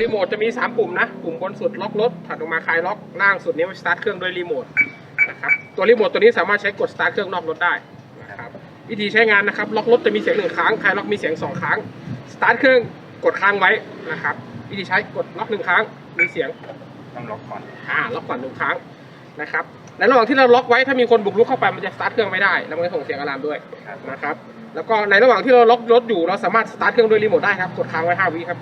รีโมทจะมี 3 ปุ่มนะ ปุ่มบนสุดล็อกรถถัดลงมาคลายล็อกล่างสุดนี้สตาร์ทเครื่องด้วยรีโมทนะครับตัวรีโมทตัวนี้สามารถใช้กดสตาร์ทเครื่องนอกรถได้นะครับวิธีใช้งานนะครับล็อกรถจะมีเสียงหนึ่งครั้งคลายล็อกมีเสียงสองครั้งสตาร์ทเครื่องกดค้างไว้นะครับวิธีใช้กดล็อกหนึ่งครั้งมีเสียงต้องล็อกก่อนอ่าล็อกก่อนหนึ่งครั้งนะครับในระหว่างที่เราล็อกไว้ถ้ามีคนบุกรุกเข้าไปมันจะสตาร์ทเครื่องไม่ได้แล้วมันจะส่งเสียงอะลามด้วยครับนะครับแล้วก็ในระหว่างที่เราล็อกรถอยู่เราสามารถสตาร์ทเครื่องด้วยรีโมทได้ครับกดค้างไว้5วิครับ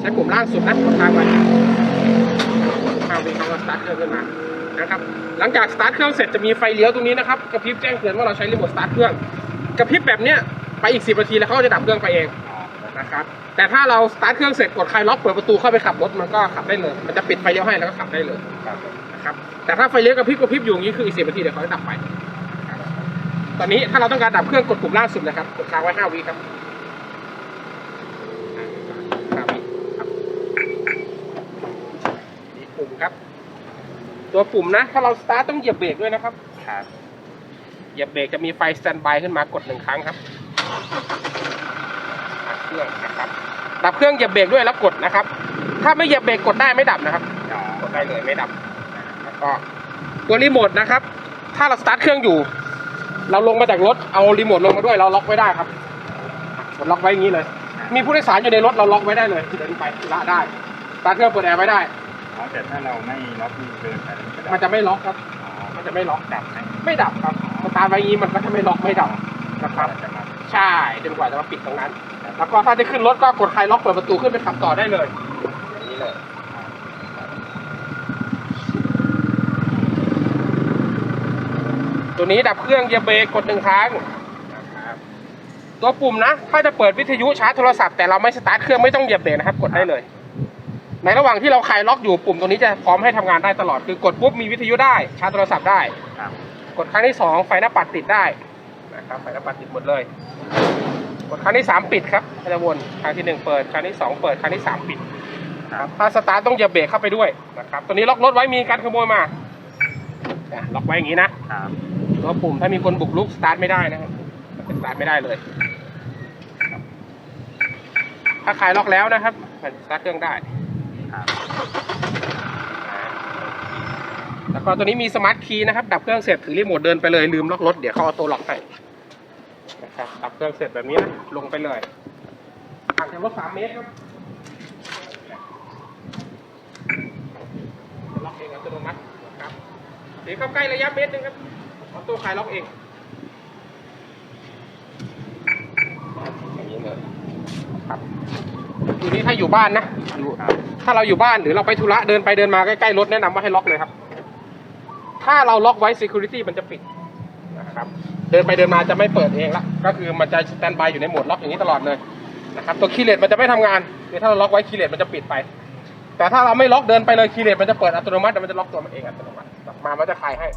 ใช้ปุ่มล่างสุดนะกดค้างไว้5วิเขาก็สตาร์ทเครื่องขึ้นมานะครับหลังจากสตาร์ทเครื่องเสร็จจะมีไฟเลี้ยวตรงนี้นะครับกระพริบแจ้งเตือนว่าเราใช้รีโมทสตาร์ทเครื่องกระพริบแบบเนี้ยไปอีก10นาทีแล้วเขาจะดับเครื่องไปเองนะครับแต่ถ้าเราสตาร์ทเครื่องเสร็จกดคลายล็อกเปิดประตูเข้าไปขับรถมันก็ขับได้เลยมันจะปิดไฟเลี้ยวให้แล้วก็ขับได้เลยนะครับแต่ถ้าไฟเลี้ยวกระพริบกระพริบอยู่อย่างนี้คืออีกสิบนาทีเดี๋ยวเขาจะดับไปตอนนี้ถ้าเราต้องการดับเครื่องกดปุ่มล่าสุดนะครับกดค้างไว้ห้าวิครับห้าวิครับนี่ ปุ่มครับ ตัวปุ่มนะ ถ้าเราสตาร์ทต้องเหยียบเบรกด้วยนะครับครับเหยียบเบรกจะมีไฟสแตนบายขึ้นมากดหนึ่งครั้งครับดับเครื่องนะครับดับเครื่องเหยียบเบรกด้วยแล้วกดนะครับ ถ้าไม่เหยียบเบรกกดได้ไม่ดับนะครับอ๋อกดได้เลยไม่ดับแล้วก็ตัวรีโมทนะครับ ถ้าเราสตาร์ทเครื่องอยู่ เราลงมาจากรถเอารีโมทลงมาด้วยเราล็อกไว้ได้ครับกดล็อกไว้อย่างนี้เลย มีผู้โดยสารอยู่ในรถเราล็อกไว้ได้เลยเดินไปละได้สตาร์ทเครื่องเปิดแอร์ไว้ได้ อ๋อแต่ถ้าเราไม่ล็อกมือเดินไปมันก็ดับมันจะไม่ล็อกครับ อ๋อมันจะไม่ล็อก ดับไหมไม่ดับครับสตาร์ทไว้อย่างนี้มันก็จะไม่ล็อกไม่ดับนะครับ จะมาใช่จนกว่าจะมาปิดตรงนั้น แล้วก็ถ้าจะขึ้นรถก็กดคลายล็อกเปิดประตูขึ้นไปขับต่อได้เลย อย่างนี้เลยตัวนี้ดับเครื่องเหยียบเบรกกดหนึ่งครั้ง นะครับตัวปุ่มนะ ถ้าจะเปิดวิทยุชาร์จโทรศัพท์แต่เราไม่สตาร์ทเครื่องไม่ต้องเหยียบเบรกนะครับ กดได้เลย ในระหว่างที่เราคลายล็อกอยู่ปุ่มตัวนี้จะพร้อมให้ทำงานได้ตลอดคือกดปุ๊บมีวิทยุได้ชาร์จโทรศัพท์ได้ ครับกดครั้งที่สองไฟหน้าปัดติดได้นะครับไฟหน้าปัดติดหมดเลย กดครั้งที่สามปิดครับให้จะวนครั้งที่หนึ่งเปิดครั้งที่สองเปิดครั้งที่สามปิดครับถ้าสตาร์ทต้องเหยียบเบรกเข้าไปด้วยนะครับตัวนี้ล็อกรถไว้มีการขโมยมาอะล็อกไว้อย่างนี้นะครับตัวปุ่มถ้ามีคนบุกรุกสตาร์ทไม่ได้นะครับสตาร์ทไม่ได้เลยครับถ้าคลายล็อกแล้วนะครับมันสตาร์ทเครื่องได้ครับ แล้วก็ตัวนี้มีสมาร์ทคีย์นะครับ ดับเครื่องเสร็จถือรีโมทเดินไปเลยลืมล็อกรถเดี๋ยวเขาเอาตัวล็อกให้นะครับดับเครื่องเสร็จแบบนี้นะลงไปเลยห่างจากรถสามเมตรครับล็อกเองอัตโนมัติครับเดี๋ยวเข้าใกล้ระยะเมตรหนึงครับเอาตัวคลายล็อกเองอย่างนี้เลยครับทีนี้ถ้าอยู่บ้านนะอยู่ครับ ถ้าเราอยู่บ้านหรือเราไปธุระเดินไปเดินมาใกล้ๆรถแนะนำว่าให้ล็อกเลยครับ ถ้าเราล็อกไว้ security มันจะปิดนะครับ เดินไปเดินมาจะไม่เปิดเองละ ก็คือมันจะสแตนบายอยู่ในโหมดล็อกอย่างนี้ตลอดเลยนะครับ ตัวคีย์เลสมันจะไม่ทำงานคือถ้าเราล็อกไว้คีย์เลสมันจะปิดไป แต่ถ้าเราไม่ล็อกเดินไปเลยคีย์เลสมันจะเปิดอัตโนมัติแต่มันจะล็อกตัวมันเองอัตโนมัติกลับมามันจะคลายให้